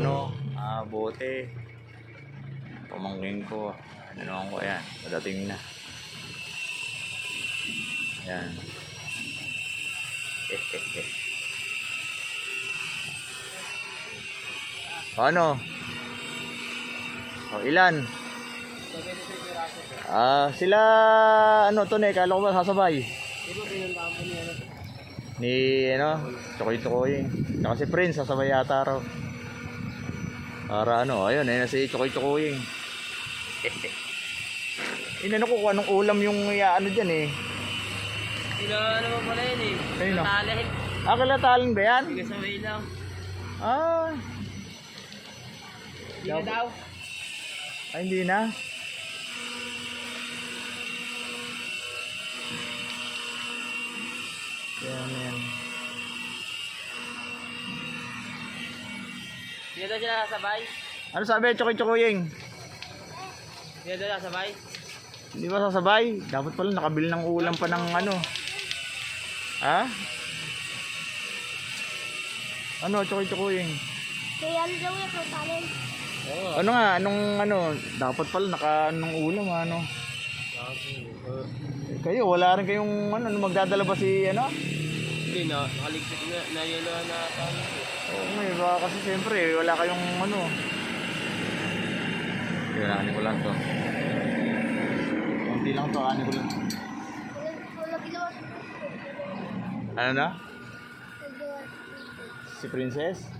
ano, ah, bote. Pamangkin ko. Ano ko, ayan. Padating na. Ayan. Eh. Paano? O, ilan? Ah, sila, ano to ne, kala ko ba sasabay? Ni, ano, Chokoy Chokoy. Tsaka si Prince, sasabay yata raw. Para ano, ayun, ayun na si Chokoy Chokoy. Inano ko kung anong ulam yung ano dyan eh. Sino ano mo pala yun eh. Sino? Tali. Ah, kalatalan ba yan? Sige sa way lang. Ah, Hindi na daw. ay hindi na. Yan, yan. Hindi daw sila sasabay. Ano sabi, Chokoy Chokoying? Hindi daw sasabay. Hindi ba sasabay? Dapat pala nakabili ng ulam pa ng ano. Ha? Ano, Chokoy Chokoying? Kaya ano daw yung totalin? Oo. Ano nga, anong ano, dapat pala naka anong ulam ano. Kayo, wala rin kayong ano, magdadala ba si ano? Hindi na. Nakaligtas na. Nayelo na tayo. Oo nga, eh, baka kasi siyempre wala kayong ano. Kailangan ko lang to. Kunti lang to, ano ko lang. Ano na? Si Princess?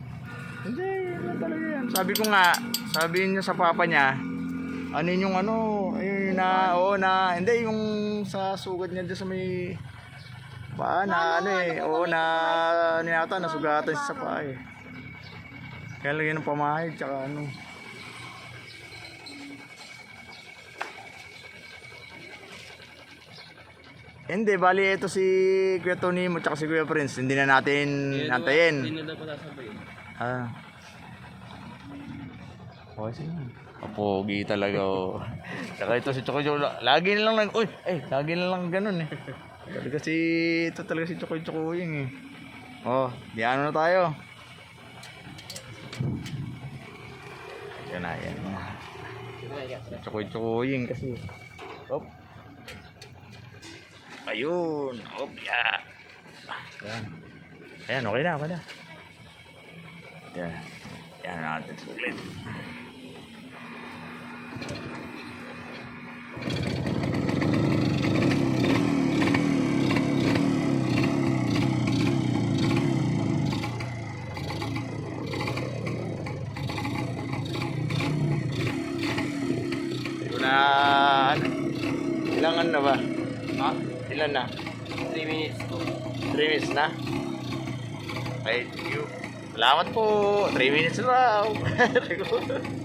Hindi, ano talaga yan. Sabi ko nga, sabi niya sa papa niya, ano yun yung ano, ayun na, oo na, hindi yung sa sugad niya doon sa may paa na ano eh, oo na, ano yata, nasugatan siya sa paa eh. Kaya lagyan ng pamahid, tsaka ano. Hindi, bali ito si Kuya Tony mo tsaka si Kuya Prince. Hindi na natin Hindi antayin. na daw sasabay. Ah. Okay, sige. Kapogi talaga oh. Saka ito si Chokoy Chokoy. Lagi na lang nag... Uy! Eh, lagi na lang ganun eh. Talaga si... Ito talaga si Chokoy Chokoy eh. Oh, di ano na tayo. Yan na, yan na. Chokoy Chokoy kasi. Op. Ayun. Op, ya. Yan. Ayan, okay na, okay na. Yan. Yan natin ulit. Hindi ko na... ano, Ilang ano na ba? Ha? Ilan na? 3 minutes to. 3 minutes na? Thank you. Salamat po. 3 minutes na raw.